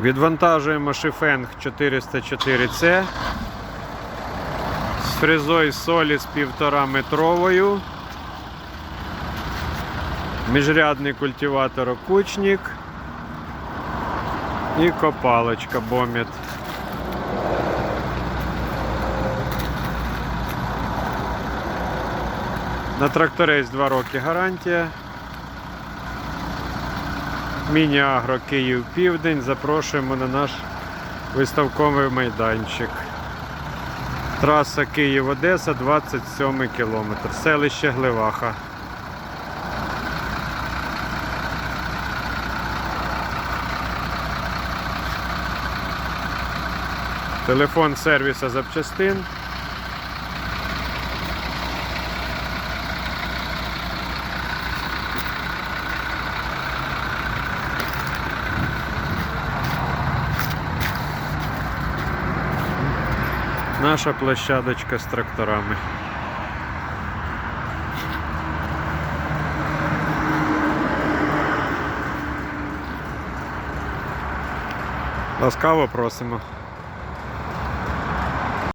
Відвантажуємо шифенг 404C з фрезою соліс 1,5 метровою. Міжрядний культиватор окучник і копалочка бомет. На тракторець 2 роки гарантія. Міні-агро Київ Південь. Запрошуємо на наш виставковий майданчик. Траса Київ-Одеса, 27 кілометр. Селище Гливаха. Телефон сервіса запчастин. Наша площадочка з тракторами. Ласкаво просимо.